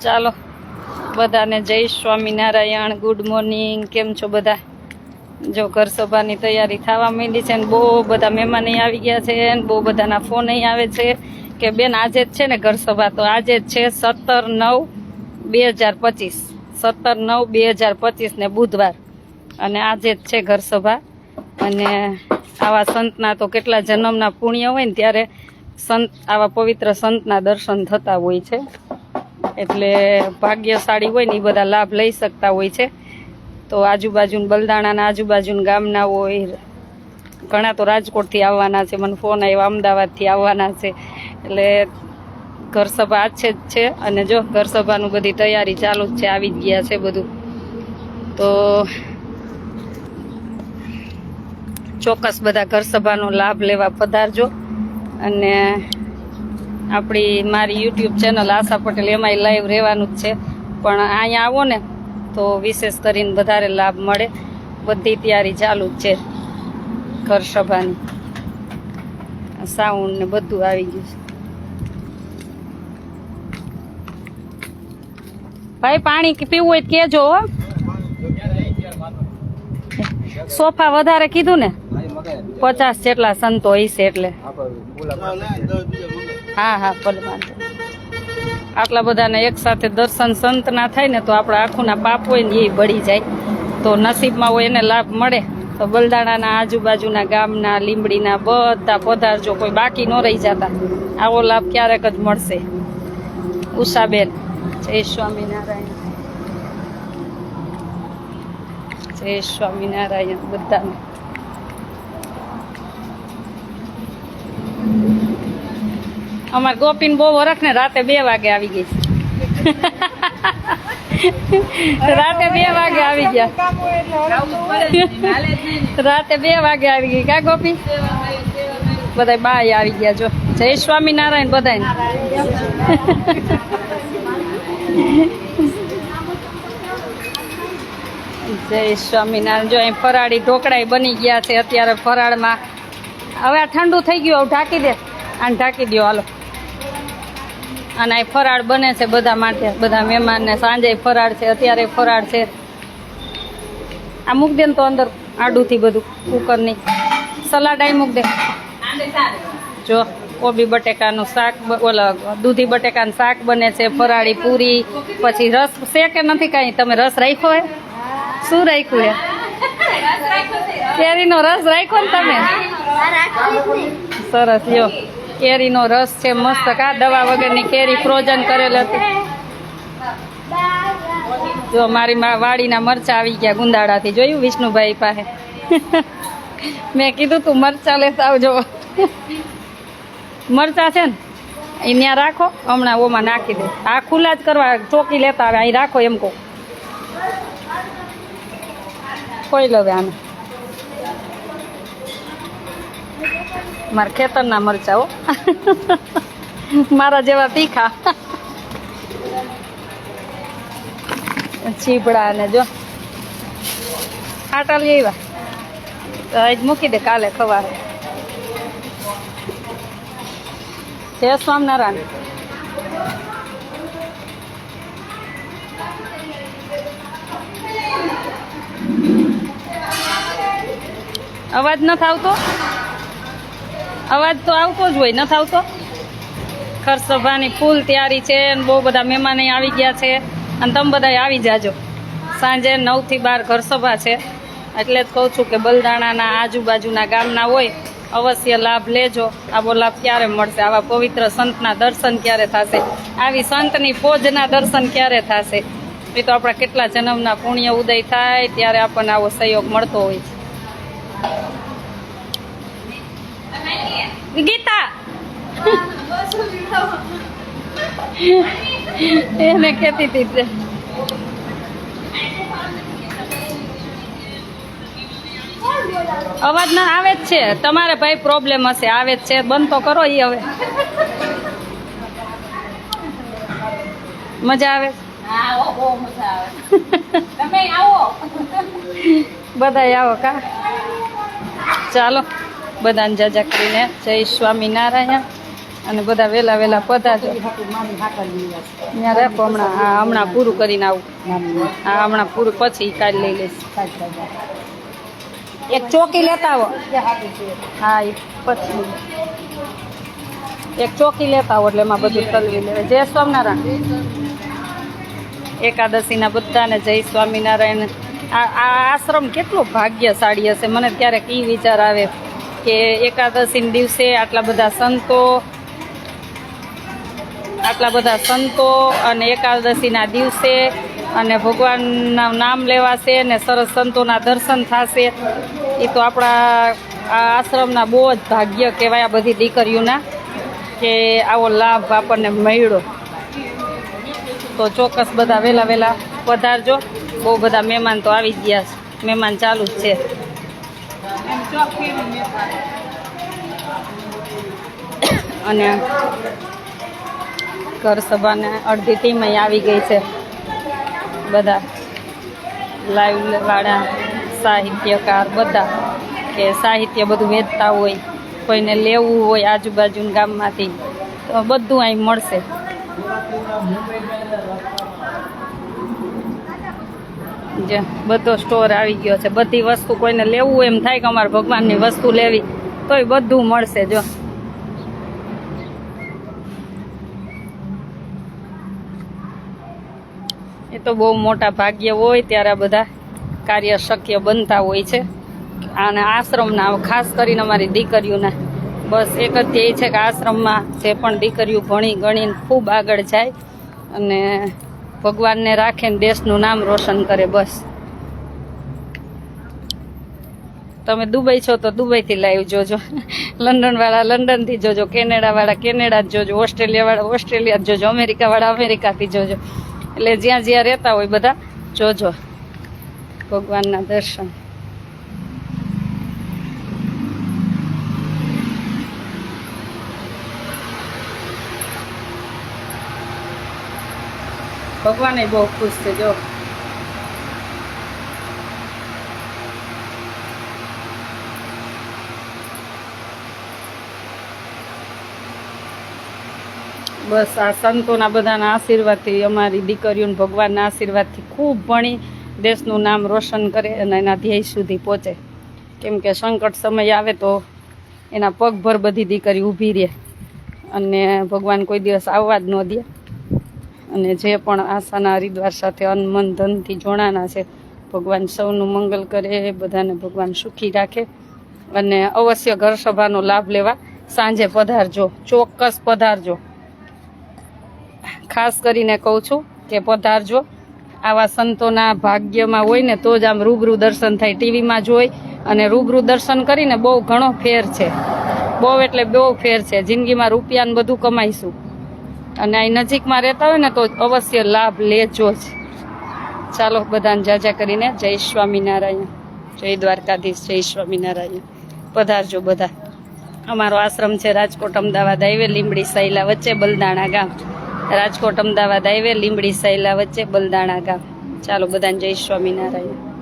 ચાલો, બધાને જય સ્વામિનારાયણ ગુડ મોર્નિંગ કેમ છો બધા? જો ઘર સભાની તૈયારી થવા માંડી છે ને બહુ બધા મહેમાન આવી ગયા છે ને બહુ બધાના ફોન અહીં આવે છે કે બેન આજે જ છે ને ઘર સભા? તો આજે જ છે સત્તર નવ બે હજાર પચીસ. સત્તર નવ બે હજાર પચીસ ને બુધવાર. અને આજે જ છે ઘર સભા. અને આવા સંતના તો કેટલા જન્મના પુણ્ય હોય ને ત્યારે સંત, આવા પવિત્ર સંતના દર્શન થતા હોય છે. એટલે ભાગ્યશાળી હોય ને એ બધા લાભ લઈ શકતા હોય છે. તો આજુબાજુ બલદાણાના આજુબાજુના ગામના હોય, ઘણા તો રાજકોટથી આવવાના છે, મને ફોન આવ્યો, અમદાવાદથી આવવાના છે. એટલે ઘર સભા છે જ છે, અને જો ઘર સભાનું બધી તૈયારી ચાલુ જ છે, આવી જ ગયા છે બધું. તો ચોક્કસ બધા ઘર સભાનો લાભ લેવા પધારજો, અને આપણી મારી યુટ્યુબ ચેનલ આશા પટેલ એમાંય લાઈવ રહેવાનું જ છે. પણ અહીંયા આવો ને તો વિશેષ કરીને વધારે લાભ મળે. બધી તૈયારી ચાલુ જ છે ઘર સભાની. સાઉન્ડ ને બધું આવી ગયું છે. ભાઈ, પાણી પીવું હોય કેજો સોફા વધારે કીધું ને? પચાસ જેટલા સંતો હશે એટલે. હા હા ભલે વાંધો આટલા બધાને એકસાથે દર્શન સંત ના થાય ને તો આપણા આંખોના પાપ હોય ને એ બળી જાય. તો નસીબમાં હોય એને લાભ મળે. તો બલદાણાના આજુબાજુના ગામના, લીંબડીના બધા પધારજો કોઈ બાકી ન રહી જતા, આવો લાભ ક્યારેક જ મળશે. ઉષાબેન, જય સ્વામિનારાયણ. જય સ્વામિનારાયણ બધાને. અમાર ગોપીન બહુ વરખ ને રાતે બે વાગે આવી ગઈ. છે રાતે બે વાગે આવી ગયા. રાતે બે વાગે આવી ગઈ. કા ગોપી? બધા બાય આવી ગયા, જો. જય સ્વામિનારાયણ બધાને જય સ્વામિનારાયણ. જો અહીં ફરાળી ઢોકળા બની ગયા છે અત્યારે ફરાળમાં. હવે આ ઠંડુ થઈ ગયું, આવું ઢાંકી દે. આને ઢાંકી દો હાલો. અને અહીં ફરાળ બને છે બધા માટે બધા મહેમાનને. સાંજે ફરાળ છે અત્યારે ફરાળ છે. આ મૂક દે ને તો અંદર આડુંથી બધું કુકરની. સલાડ આઈ મૂક દે. જો કોબી બટેકાનું શાક ઓલા દૂધી બટેકાનું શાક બને છે ફરાળી પૂરી પછી રસ છે કે નથી કાંઈ? તમે રસ રાખ્યો હે? શું રાખ્યું હે? કેરીનો રસ રાખ્યો ને તમે? સરસ લ્યો. કેરીનો રસ છે, મસ્ત કા દવા વગરની કેરી ફ્રોઝન કરેલ હતી. જો મારી વાડીના મરચા આવી ગયા ગુંદાળાથી. જોયું વિષ્ણુભાઈ પાસે? મેં કીધું તું મરચા લેતા આવજો. મરચા છે ને, એ ત્યાં રાખો, હમણાં ઓમાં નાખી દે. આ ખુલ્લા જ કરવા, ચોકી લેતા આવે, અહીં રાખો એમ કહો. કોઈ લવે આને. મારા ખેતરના મરચાઓ મારા જેવા તીખા ચીપડા ને જો. આટા લઈ આવ્યા. તો આજ મૂકી દે કાલે ખવારે જય સ્વામિનારાયણ. અવાજ નથી આવતો અવાજ તો આવતો જ હોય, નથી આવતો? ખરસભાની ફૂલ તૈયારી છે અને બહુ બધા મહેમાન આવી ગયા છે અને તમે બધા આવી જાજો. સાંજે નવથી બાર ઘરસભા છે. એટલે જ કહું છું કે બલદાણાના આજુબાજુના ગામના હોય, અવશ્ય લાભ લેજો. આવો લાભ ક્યારે મળશે? આવા પવિત્ર સંતના દર્શન ક્યારે થશે? આવી સંતની ફોજના દર્શન ક્યારે થશે? એ તો આપણા કેટલા જન્મના પુણ્ય ઉદય થાય ત્યારે આપણને આવો સહયોગ મળતો હોય છે. ગીતા. એને કહેતી હતી. અવાજ ના આવે જ છે. તમારે ભાઈ પ્રોબ્લેમ હશે. આવે જ છે. બંધ તો કરો એ હવે. મજા આવે? બધા આવો કા? ચાલો. બધાને જાજા કરીને જય સ્વામિનારાયણ. અને બધા વહેલા વહેલા પધારજો. ત્યાં રાખો હમણાં, હા, હમણાં પૂરું કરીને આવું. હા, હમણાં પૂરું પછી કાલ લઈ લઈશ. એક ચોકી લેતા આવો. હા એ પછી. એક ચોકી લેતા આવો એટલે એમાં બધું તલવી લેવાય. જય સ્વામિનારાયણ. એકાદશીના બધાને જય સ્વામિનારાયણ. આ આશ્રમ કેટલો ભાગ્યશાળી હશે. મને ક્યારેક એ વિચાર આવે. કે એકાદશીના દિવસે આટલા બધા સંતો, આટલા બધા સંતો અને એકાદશીના દિવસે અને ભગવાનના નામ લેવાશે અને સરસ સંતોના દર્શન થશે. એ તો આપણા આશ્રમના બહુ જ ભાગ્ય કહેવાય આ બધી દીકરીઓના કે આવો લાભ આપણને મળ્યો. તો ચોક્કસ બધા વહેલા વહેલા પધારજો. બહુ બધા મહેમાન તો આવી ગયા છે. મહેમાન ચાલુ જ છે. અને ઘર સભાને અડધી ટીમ અહીં આવી ગઈ છે. બધા લાઈવવાળા સાહિત્યકાર બધા કે સાહિત્ય બધું વેચતા હોય, કોઈને લેવું હોય આજુબાજુના ગામમાંથી, તો બધું અહીં મળશે. જે બધો સ્ટોર આવી ગયો છે. બધી વસ્તુ કોઈને લેવું એમ થાય કે અમારે ભગવાનની વસ્તુ લેવી, તોય બધું મળશે જો. એ તો બહુ મોટા ભાગ્ય હોય ત્યારે આ બધા કાર્ય શક્ય બનતા હોય છે. અને આશ્રમના, ખાસ કરીને અમારી દીકરીઓના. બસ એક જ ધ્યેય છે કે આશ્રમમાં જે પણ દીકરીઓ ભણી ગણીને ખૂબ આગળ જાય. અને ભગવાનને રાખે ને દેશનું નામ રોશન કરે, બસ. તમે દુબઈ છો તો દુબઈથી લાઈવ જોજો. લંડનવાળા લંડનથી જોજો, કેનેડાવાળા કેનેડા જ જોજો, ઓસ્ટ્રેલિયાવાળા ઓસ્ટ્રેલિયા જ જોજો, અમેરિકાવાળા અમેરિકાથી જોજો. એટલે જ્યાં જ્યાં રહેતા હોય બધા જોજો. ભગવાનના દર્શન. ભગવાન બહુ ખુશ છે, જો. બસ આ સંતોના બધાના આશીર્વાદથી અમારી દીકરીઓને ભગવાનના આશીર્વાદથી ખૂબ ભણી દેશનું નામ રોશન કરે અને એના ધ્યેય સુધી પહોંચે. કેમ કે સંકટ સમય આવે તો એના પગભર બધી દીકરી ઊભી રહે અને ભગવાન કોઈ દિવસ આવવા જ ન દે. અને જે પણ આશાના હરિદ્વાર સાથે અન્ન ધનથી જોડાના છે, ભગવાન સૌનું મંગલ કરે બધાને ભગવાન સુખી રાખે અને અવશ્ય ઘર સભાનો લાભ લેવા સાંજે પધારજો, ચોક્કસ પધારજો. ખાસ કરીને કહું છું કે પધારજો, આવા સંતોના ભાગ્યમાં હોય ને તો જ આમ રૂબરૂ દર્શન થાય ટીવીમાં જોઈ અને રૂબરૂ દર્શન કરીને બહુ ઘણો ફેર છે. બહુ એટલે બહુ ફેર છે. જિંદગીમાં રૂપિયાને બધું કમાઈશું. અને અહીં નજીકમાં રહેતા હોય ને તો અવશ્ય લાભ લેજો જ. ચાલો બધાને જાજા કરીને જય સ્વામિનારાયણ. જય દ્વારકાધીશ, જય સ્વામિનારાયણ. પધારજો બધા. અમારો આશ્રમ છે રાજકોટ અમદાવાદ હાઈવે, લીંબડી સાયલા વચ્ચે બલદાણા ગામ. રાજકોટ અમદાવાદ હાઈવે, લીંબડી સાયલા વચ્ચે બલદાણા ગામ. ચાલો બધાને જય સ્વામિનારાયણ.